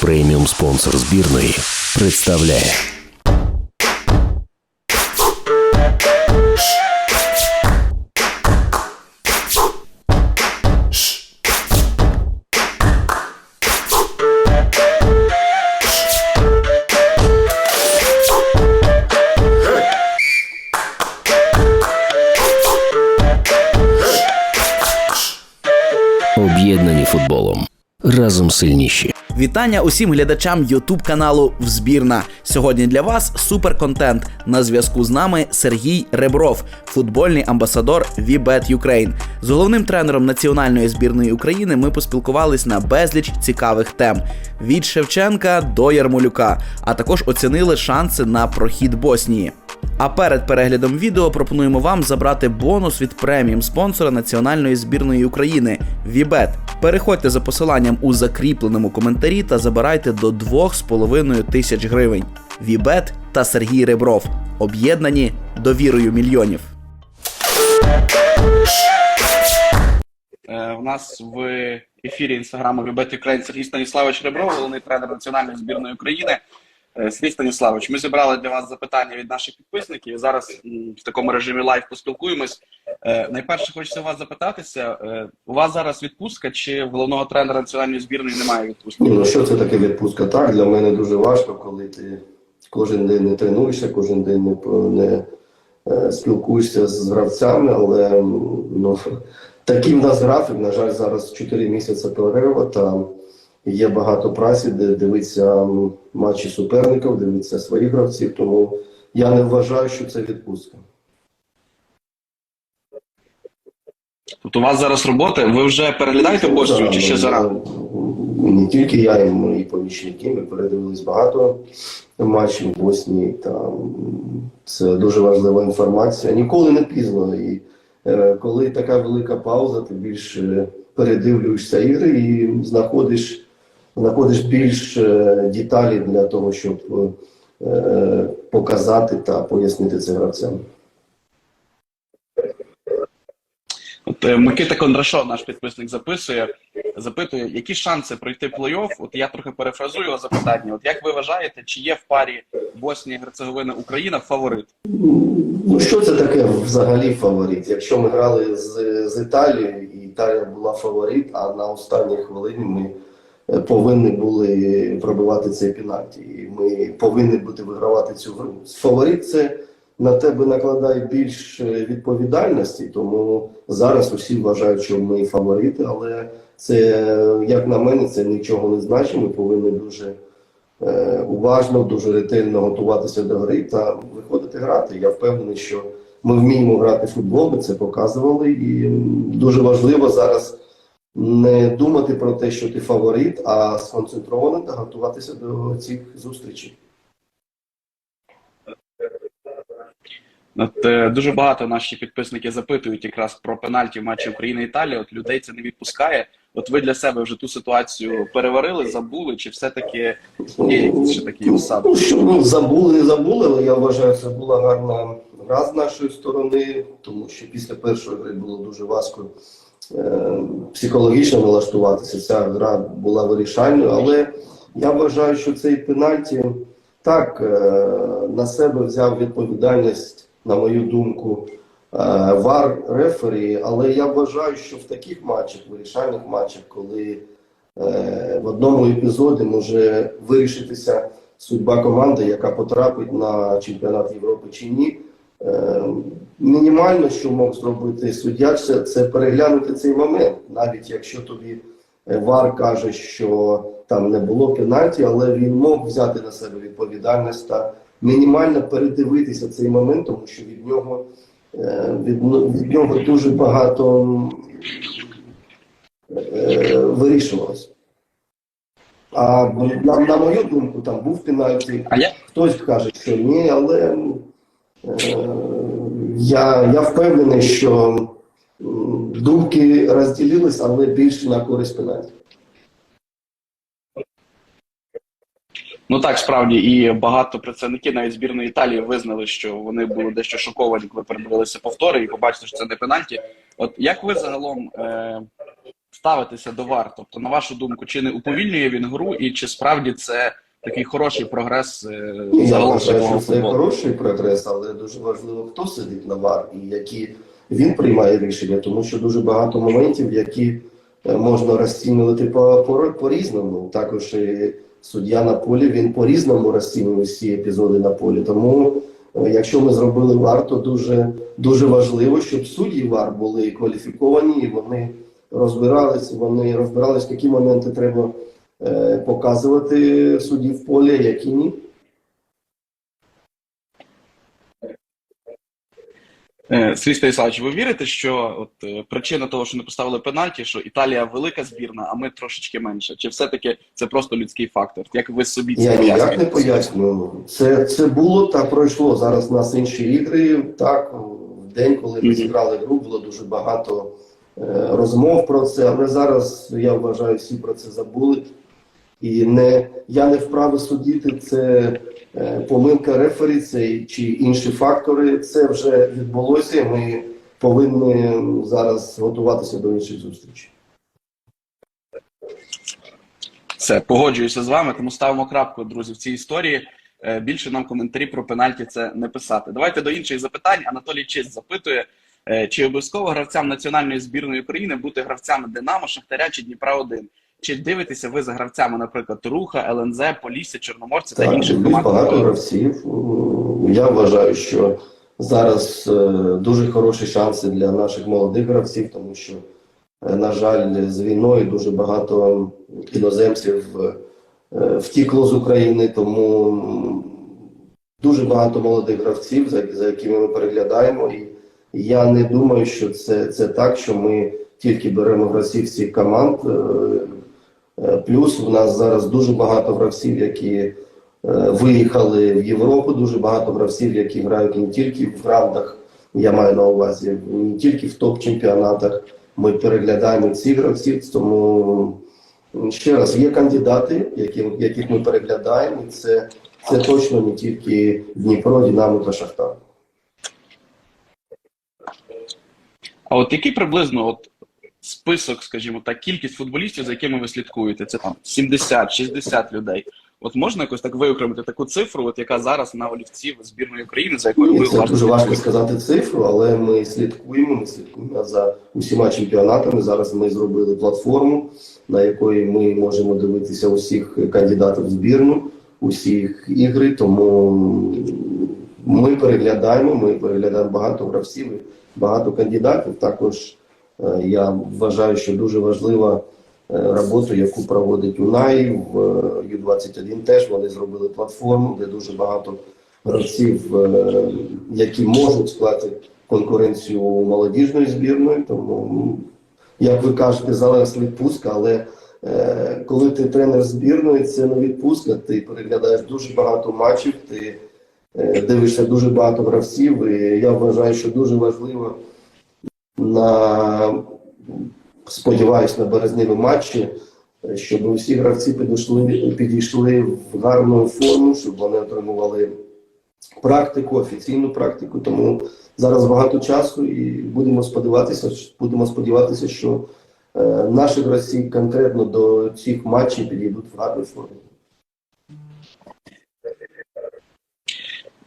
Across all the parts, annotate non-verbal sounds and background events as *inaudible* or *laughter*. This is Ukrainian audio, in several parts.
преміум спонсор збірної, представляє. Об'єднані футболом. Разом сильніші. Вітання усім глядачам Ютуб каналу Взбірна. Сьогодні для вас суперконтент. На зв'язку з нами Сергій Ребров, футбольний амбасадор VBet Ukraine. З головним тренером національної збірної України ми поспілкувались на безліч цікавих тем: від Шевченка до Ярмолюка, а також оцінили шанси на прохід Боснії. А перед переглядом відео пропонуємо вам забрати бонус від преміум спонсора національної збірної України Вібет. Переходьте за посиланням у закріпленому коментарі та забирайте до 2,5 тисяч гривень. Вібет та Сергій Ребров об'єднані довірою мільйонів. Е, У нас в ефірі інстаграму Любет Україн Сергій Станіславович Ребров, головний тренер національної збірної України. Сергій Станіславович, ми зібрали для вас запитання від наших підписників. Зараз в такому режимі лайв поспілкуємось. Е, Найперше хочеться вас запитатися: е, у вас зараз відпустка чи головного тренера національної збірної немає відпустки? Ну що це таке відпустка? Так, для мене дуже важко, коли ти кожен день не тренуєшся, кожен день не, не е, спілкуєшся з гравцями, але ну, *laughs* такий в нас графік. На жаль, зараз 4 місяці перерва, та є багато праці, де дивитися матчі суперників, дивитися своїх гравців, тому я не вважаю, що це відпустка. Тобто у вас зараз робота, ви вже переглядаєте Боснію чи ще Да, зарано? ну, Не тільки я, і мої помічники. Ми передивились багато матчів в Боснії. Там це дуже важлива інформація. Ніколи не пізно. І е, коли така велика пауза, ти більше передивлюєшся ігри і знаходиш, знаходиш більш е, деталі для того, щоб е, показати та пояснити це гравцям. От е, Микита Кондрашов, наш підписник, записує, запитує, які шанси пройти плей-офф. От я трохи перефразую його запитання. От як ви вважаєте, чи є в парі Боснія, Герцеговина, Україна фаворит? Ну, що це таке взагалі фаворит? Якщо ми грали з, з Італією, і Італія була фаворит, а на останній хвилині ми е, повинні були пробивати цей пенальті. І ми повинні бути вигравати цю гру. Фаворит це на тебе накладає більш е, відповідальності, тому зараз усі вважають, що ми фаворити, але це, як на мене, це нічого не значить. Ми повинні дуже е, уважно, дуже ретельно готуватися до гри та виходити грати. Я впевнений, що ми вміємо грати в футбол, ми це показували, і дуже важливо зараз не думати про те, що ти фаворит, а сконцентровано та готуватися до цих зустрічей. От е, дуже багато наші підписники запитують якраз про пенальті в матчі України Італія. От людей це не відпускає. От ви для себе вже ту ситуацію переварили, забули, чи все-таки є якісь ще такі осади? Ну, що ну, забули, не забули, але я вважаю, це була гарна гра з нашої сторони, тому що після першої гри було дуже важко психологічно налаштуватися. Ця гра була вирішальною, але я вважаю, що цей пенальті так е, на себе взяв відповідальність, на мою думку, е, вар рефері, але я вважаю, що в таких матчах, вирішальних матчах, коли е, в одному епізоді може вирішитися судьба команди, яка потрапить на чемпіонат Європи чи ні. Е, Мінімально, що мог зробити суддя, це, це переглянути цей момент, навіть якщо тобі е, ВАР каже, що там не було пенальті, але він мог взяти на себе відповідальність та мінімально передивитися цей момент, тому що від нього е, від, від нього дуже багато вирішувалось. А на, на мою думку, там був пенальті. Хтось каже, що ні, але я, я впевнений, що думки розділились, але більше на користь пенальті. ну так справді і багато представників навіть збірної Італії визнали, що вони були дещо шоковані, коли передивилися повтори і побачили, що це не пенальті. От як ви загалом е, ставитеся до ВАР? Тобто, на вашу думку, чи не уповільнює він гру, і чи справді це такий хороший прогрес е, загалом вважаю, що це хороший прогрес, але дуже важливо, хто сидить на вар і які він приймає рішення, тому що дуже багато моментів, які е, можна розцінювати по, по, по-різному. Також і суддя на полі він по-різному розцінює всі епізоди на полі. Тому, е, якщо ми зробили вар, то дуже, дуже важливо, щоб судді вар були кваліфіковані і вони розбирались, вони розбирались, які моменти треба е, показувати судді в полі, які ні. Е, Сергій Станіславович, ви вірите, що от е, причина того, що не поставили пенальті, що Італія велика збірна, а ми трошечки менше? Чи все-таки це просто людський фактор? Як ви собі це Я ніяк не пояснюю. Це, це було та пройшло. Зараз у нас інші ігри. Так, в день, коли ми зіграли гру, було дуже багато е, розмов про це. Але зараз я вважаю, всі про це забули. І не я не вправі судити. Це е, помилка рефері, це чи інші фактори. Це вже відбулося. Ми повинні зараз готуватися до інших зустрічей. Все, погоджуюся з вами, тому ставимо крапку, друзі, в цій історії. Е, Більше нам коментарі про пенальті це не писати. Давайте до інших запитань. Анатолій Чист запитує, е, чи обов'язково гравцям національної збірної України бути гравцями Динамо, Шахтаря чи Дніпра 1 Чи дивитеся ви за гравцями, наприклад, Руха, ЛНЗ, Полісся, Чорноморці та Так, інших команд? багато гравців. Я вважаю, що зараз е, дуже хороші шанси для наших молодих гравців, тому що, е, на жаль, з війною дуже багато іноземців е, втікло з України, тому дуже багато молодих гравців, за, за якими ми переглядаємо. І я не думаю, що це, це так, що ми тільки беремо гравців всіх команд. Е, Плюс в нас зараз дуже багато гравців, які е, виїхали в Європу, дуже багато гравців, які грають не тільки в грандах, я маю на увазі, не тільки в топ-чемпіонатах. Ми переглядаємо цих гравців, тому ще раз є кандидати, які, яких ми переглядаємо, і це, це точно не тільки Дніпро, Динамо та Шахтар. А от який приблизно от список, скажімо так, кількість футболістів, за якими ви слідкуєте? Це там 70-60 людей. От можна якось так виокремити таку цифру, от яка зараз на олівці збірної України, за якою ви це дуже важко сказати цифру, але ми слідкуємо. Ми слідкуємо за усіма чемпіонатами. Зараз ми зробили платформу, на якої ми можемо дивитися усіх кандидатів в збірну, усіх ігри. Тому ми переглядаємо. Ми переглядаємо багато гравців, багато кандидатів. Також я вважаю, що дуже важлива е, робота, яку проводить УНАЙ в е, Ю-21 теж вони зробили платформу, де дуже багато гравців, е, які можуть склати конкуренцію молодіжної збірної. Тому, як ви кажете, зараз відпустка, але е, коли ти тренер збірної, це не відпустка, ти переглядаєш дуже багато матчів, ти е, дивишся дуже багато гравців. І я вважаю, що дуже важливо на сподіваюсь на березневі матчі, щоб усі гравці підійшли, підійшли в гарну форму, щоб вони отримували практику, офіційну практику. Тому зараз багато часу і будемо сподіватися, будемо сподіватися, що е, наші гравці конкретно до цих матчів підійдуть в гарній формі.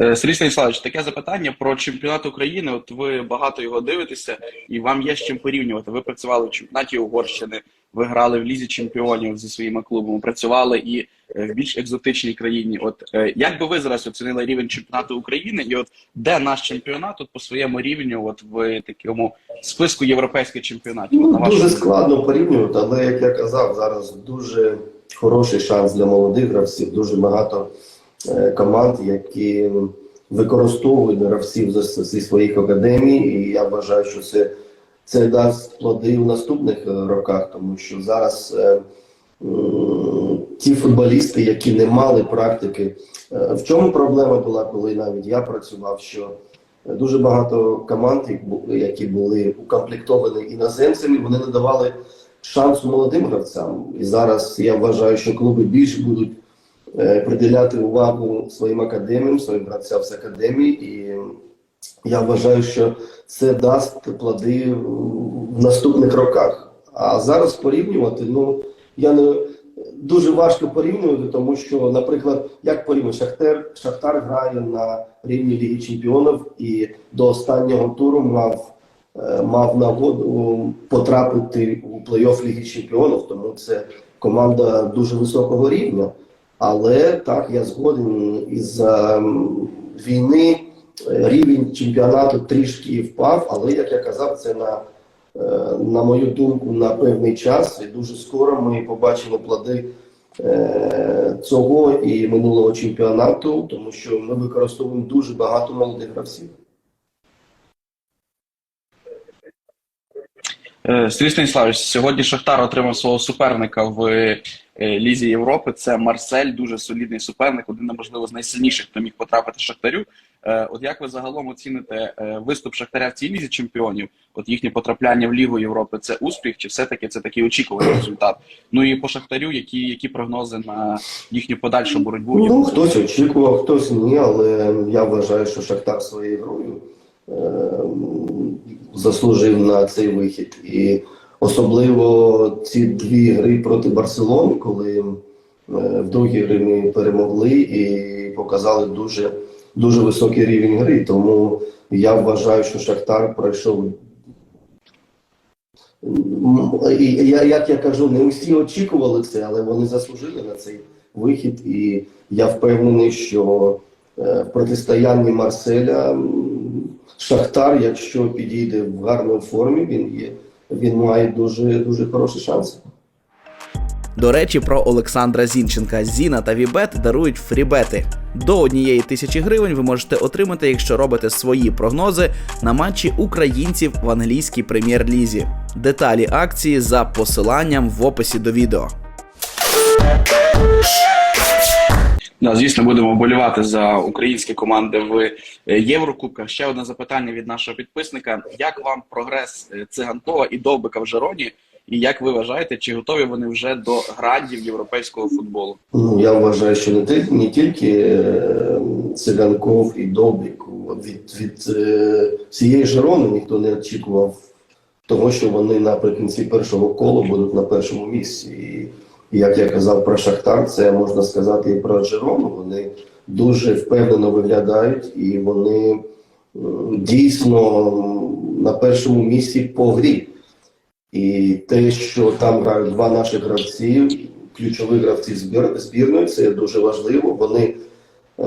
Сергій Станіславович, таке запитання про чемпіонат України. От ви багато його дивитеся, і вам є з чим порівнювати. Ви працювали в чемпіонаті Угорщини, ви грали в лізі чемпіонів зі своїми клубами, працювали і е, в більш екзотичній країні. От е, як би ви зараз оцінили рівень чемпіонату України, і от де наш чемпіонат от по своєму рівню, от в такому списку європейських чемпіонатів? На Ну, вашу дуже думку? складно порівнювати, але як я казав, зараз дуже хороший шанс для молодих гравців. Дуже багато е, команд, які використовують гравців зі, своїх академій, і я вважаю, що це, це дасть плоди в наступних е, роках, тому що зараз е, ті футболісти, які не мали практики, е, в чому проблема була, коли навіть я працював, що Дуже багато команд, які були укомплектовані іноземцями, вони не давали шансу молодим гравцям. І зараз я вважаю, що клуби більше будуть е, приділяти увагу своїм академіям, своїм гравцям з академії. І я вважаю, що це дасть плоди в наступних роках. А зараз порівнювати, ну я не дуже важко порівнювати, тому що, наприклад, як порівнювати, Шахтар, Шахтар грає на рівні Ліги Чемпіонів і до останнього туру мав, е, мав нагоду потрапити у плей-офф Ліги Чемпіонів, тому це команда дуже високого рівня. Але так, я згоден із війни е, рівень чемпіонату трішки впав, але як я казав, це на, е, на мою думку на певний час. І дуже скоро ми побачимо плоди е, цього і минулого чемпіонату, тому що ми використовуємо дуже багато молодих гравців. Сергій Станіславович, сьогодні Шахтар отримав свого суперника в Лізі Європи. Це Марсель, дуже солідний суперник, один, можливо, з найсильніших, хто міг потрапити Шахтарю. Е, От як ви загалом оціните е, виступ Шахтаря в цій лізі чемпіонів? От їхнє потрапляння в Лігу Європи це успіх, чи все-таки це такий очікуваний результат? Ну і по Шахтарю, які, які прогнози на їхню подальшу боротьбу? Ну, хтось очікував, хтось ні, але я вважаю, що Шахтар своєю грою е, заслужив на цей вихід. І особливо ці дві гри проти Барселони, коли е, в другій грі ми перемогли і показали дуже, дуже високий рівень гри. Тому я вважаю, що Шахтар пройшов. Я, як я кажу, не усі очікували це, але вони заслужили на цей вихід. І я впевнений, що е, в протистоянні Марселя Шахтар, якщо підійде в гарній формі, він є, він має дуже дуже хороші шанси. До речі, про Олександра Зінченка. Зіна та Вібет дарують фрібети. До однієї тисячі гривень ви можете отримати, якщо робите свої прогнози на матчі українців в англійській прем'єр-лізі. Деталі акції за посиланням в описі до відео. Да, звісно, будемо вболівати за українські команди в е, Єврокубках. Ще одне запитання від нашого підписника: як вам прогрес е, циганкова і Довбика в Жероні? І як ви вважаєте, чи готові вони вже до грандів європейського футболу? Ну, я вважаю, що не, ти- не тільки е, Циганков і Довбик. Від, від цієї Жирони ніхто не очікував того, що вони наприкінці першого кола будуть на першому місці. І, як я казав про Шахтар, це можна сказати і про Жирону. Вони дуже впевнено виглядають і вони дійсно на першому місці по грі. І те, що там грають два наших гравці, ключові гравці збір, збірної, це дуже важливо. Вони е,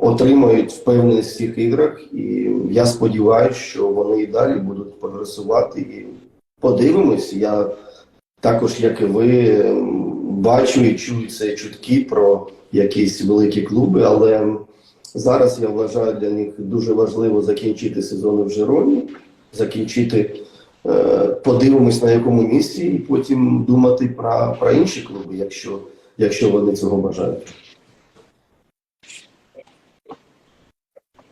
отримають впевненість в цих іграх, і я сподіваюся, що вони і далі будуть прогресувати. І подивимось. Я також, як і ви, бачу і чую це чутки про якісь великі клуби, але зараз я вважаю для них дуже важливо закінчити сезон в Жероні, закінчити. Е, подивимось на якому місці, і потім думати про, про інші клуби, якщо, якщо вони цього бажають.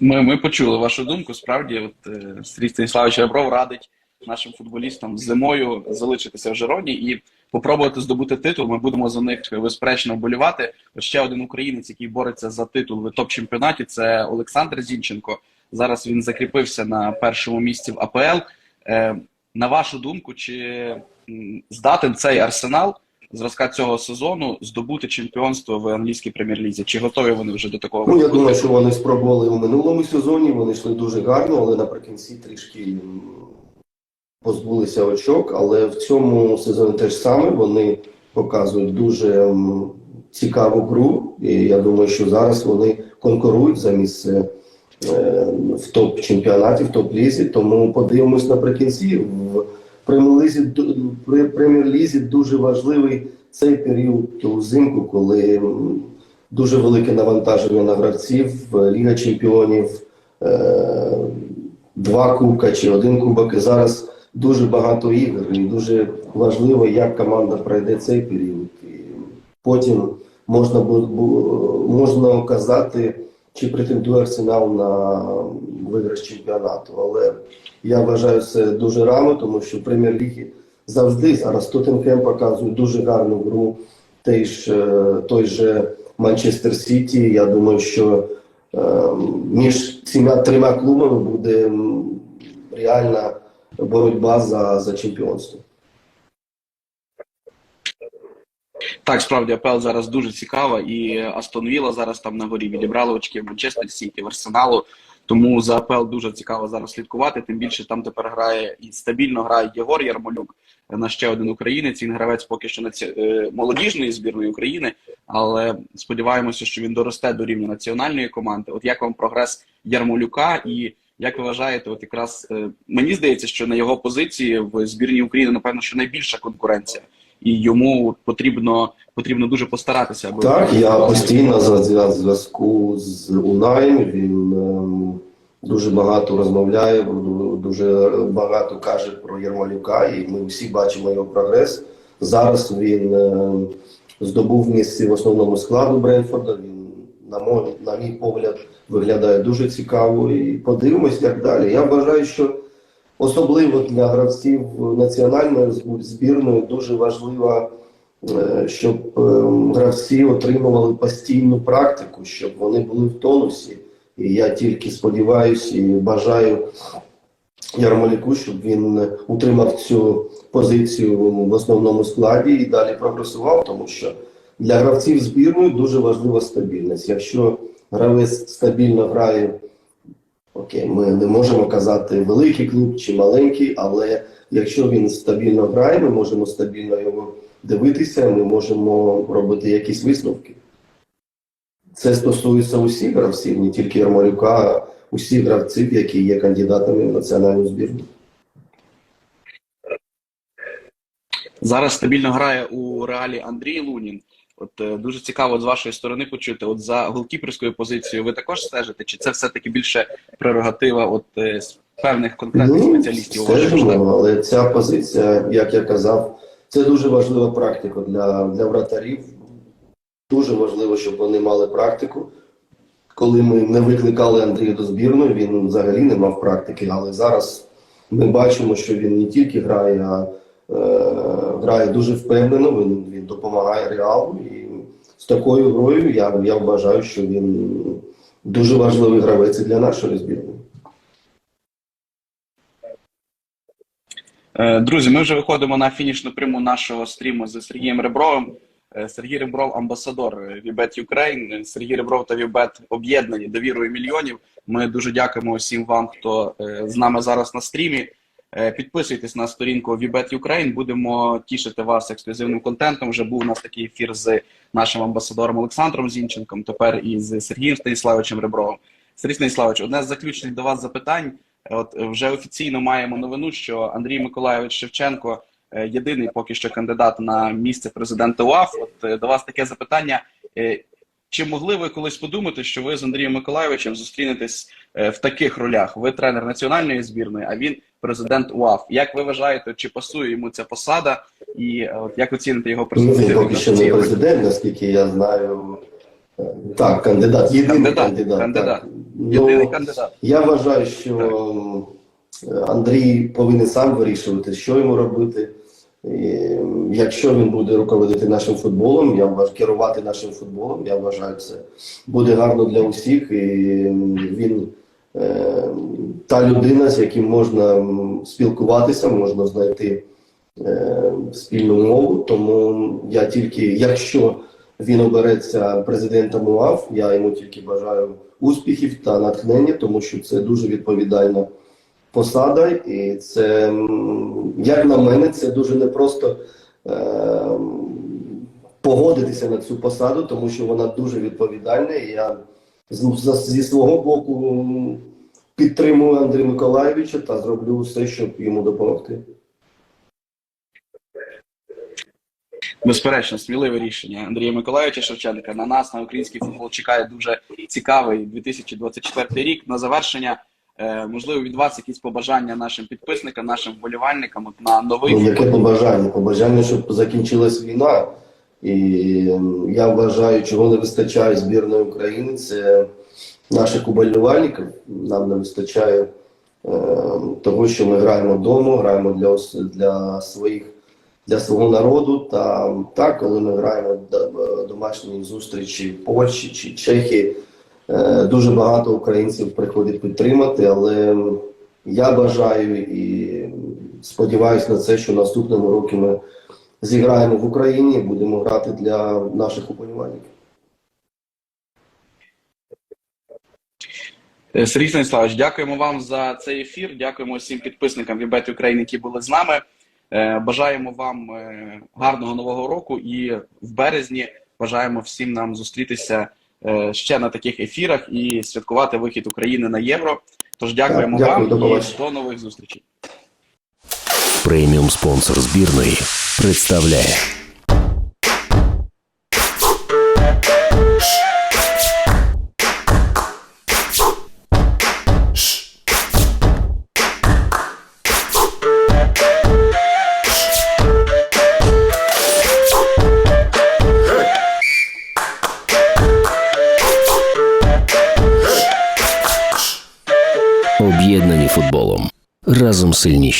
Ми, ми почули вашу думку. Справді, от е, Сергій Станіславович Ребров радить нашим футболістам зимою залишитися в Жероні і попробувати здобути титул. Ми будемо за них безперечно вболівати. Ще один українець, який бореться за титул в топ-чемпіонаті, це Олександр Зінченко. Зараз він закріпився на першому місці в АПЛ. Е, на вашу думку, чи здатен цей арсенал зразка цього сезону здобути чемпіонство в англійській прем'єр-лізі? Чи готові вони вже до такого? Ну, я думаю, що вони спробували у минулому сезоні, вони йшли дуже гарно, але наприкінці трішки позбулися очок. Але в цьому сезоні теж саме вони показують дуже цікаву гру. І я думаю, що зараз вони конкурують за місце в топ-чемпіонаті, в топ-лізі. Тому подивимось наприкінці. В прем'єр-лізі, прем'єр-лізі дуже важливий цей період узимку, коли дуже велике навантаження на гравців, Ліга Чемпіонів, е, два кубка чи один кубок. І зараз дуже багато ігор, і дуже важливо, як команда пройде цей період. І потім можна можна казати, чи претендує Арсенал на виграш чемпіонату. Але я вважаю це дуже рано, тому що прем'єр-лігі завжди зараз Тоттенхем показує дуже гарну гру. Той ж, е, той же Манчестер Сіті. Я думаю, що е, між цими трьома клубами буде реальна боротьба за, за чемпіонство. Так, справді АПЛ зараз дуже цікава, і Астон Вілла зараз там на горі відібрали очки в Манчестер Сіті, в Арсеналу. Тому за АПЛ дуже цікаво зараз слідкувати. Тим більше там тепер грає і стабільно грає Єгор Ярмолюк, на ще один українець. Він гравець поки що наці... е, молодіжної збірної України, але сподіваємося, що він доросте до рівня національної команди. От як вам прогрес Ярмолюка, і як ви вважаєте, от якраз е, мені здається, що на його позиції в збірній України напевно що найбільша конкуренція, і йому потрібно потрібно дуже постаратися. Аби Так, я постійно за зв'язку з Унаєм. Він ем, дуже багато розмовляє, дуже багато каже про Єрмолюка, і ми всі бачимо його прогрес. Зараз він ем, здобув місце в основному складу Бренфорда. Він, на мой, на мій погляд, виглядає дуже цікаво. І подивимось, як далі. Я вважаю, що особливо для гравців національної збірної дуже важлива е, щоб е, гравці отримували постійну практику, щоб вони були в тонусі. І я тільки сподіваюся і бажаю Ярмоліку, щоб він утримав цю позицію в основному складі і далі прогресував, тому що для гравців збірної дуже важлива стабільність. Якщо гравець стабільно грає, окей, ми не можемо казати великий клуб чи маленький, але якщо він стабільно грає, ми можемо стабільно його дивитися, ми можемо робити якісь висновки. Це стосується усіх гравців, не тільки Ярмолюка, усіх гравців, які є кандидатами в національну збірну. Зараз стабільно грає у реалі Андрій Лунін. От е, дуже цікаво з вашої сторони почути. От за голкіперською позицією ви також стежите? Чи це все-таки більше прерогатива от е, певних конкретних спеціалістів? Ну, стежимо, але ця позиція, як я казав, це дуже важлива практика для, для вратарів. Дуже важливо, щоб вони мали практику. Коли ми не викликали Андрія до збірної, він взагалі не мав практики. Але зараз ми бачимо, що він не тільки грає, а грає дуже впевнено. Він, він допомагає реалу. І з такою грою я, я вважаю, що він дуже важливий гравець для нашої збірної. Е, Друзі, ми вже виходимо на фінішну пряму нашого стріму з Сергієм Ребровим. Е, Сергій Ребров, амбасадор е, Вібет Юкрейн. Сергій Ребров та Вібет об'єднані довірою мільйонів. Ми дуже дякуємо усім вам, хто е, з нами зараз на стрімі. Е, Підписуйтесь на сторінку Вібет Юкрейн. Будемо тішити вас ексклюзивним контентом. Вже був у нас такий ефір з нашим амбасадором Олександром Зінченком. Тепер і з Сергієм Станіславовичем Ребровим. Сергій Станіславович, одне з заключних до вас запитань. От е, вже офіційно маємо новину, що Андрій Миколайович Шевченко е, єдиний поки що кандидат на місце президента УАФ. От до вас таке запитання. Чи могли ви колись подумати, що ви з Андрієм Миколайовичем зустрінетесь е, в таких ролях? Ви тренер національної збірної, а він президент УАФ. Як ви вважаєте, чи пасує йому ця посада? І е, от як оціните його Ну, Він поки що не президент, наскільки я знаю. Е, Так, кандидат, єдиний Кандидат, кандидат. кандидат. так. Єдиний Ну, кандидат. я вважаю, що е, Андрій повинен сам вирішувати, що йому робити. Якщо він буде руководити нашим футболом, я вважаю, керувати нашим футболом, я вважаю, це буде гарно для усіх. І він е, та людина, з яким можна спілкуватися, можна знайти е, спільну мову. Тому я тільки, якщо він обереться президентом УАФ, я йому тільки бажаю успіхів та натхнення, тому що це дуже відповідальна посада, і це, як на мене, це дуже непросто е, погодитися на цю посаду, тому що вона дуже відповідальна. І я зі свого боку підтримую Андрія Миколаєвича та зроблю все, щоб йому допомогти. Безперечно, сміливе рішення Андрія Миколаївича Шевченка. На нас на український футбол чекає дуже цікавий 2024 рік. На завершення, можливо, від вас якісь побажання нашим підписникам, нашим вболівальникам от на новий Ну, яке побажання? Побажання, щоб закінчилась війна. І я вважаю, чого не вистачає збірної України, це наших уболівальників. Нам не вистачає е, того, що ми граємо вдома, граємо для, для своїх для свого народу. Та так, коли ми граємо до- домашні зустрічі в Польщі чи Чехії, е, дуже багато українців приходять підтримати, але я бажаю і сподіваюся на це, що наступному році ми зіграємо в Україні, будемо грати для наших уболівальників. Е, Сергій Станіславович, дякуємо вам за цей ефір. Дякуємо всім підписникам Вібет Україн, які були з нами. Е, Бажаємо вам е, гарного нового року і в березні бажаємо всім нам зустрітися е, ще на таких ефірах і святкувати вихід України на євро. Тож дякуємо Так, дякую, вам і до нових зустрічей. Преміум спонсор збірної представляє сильніші.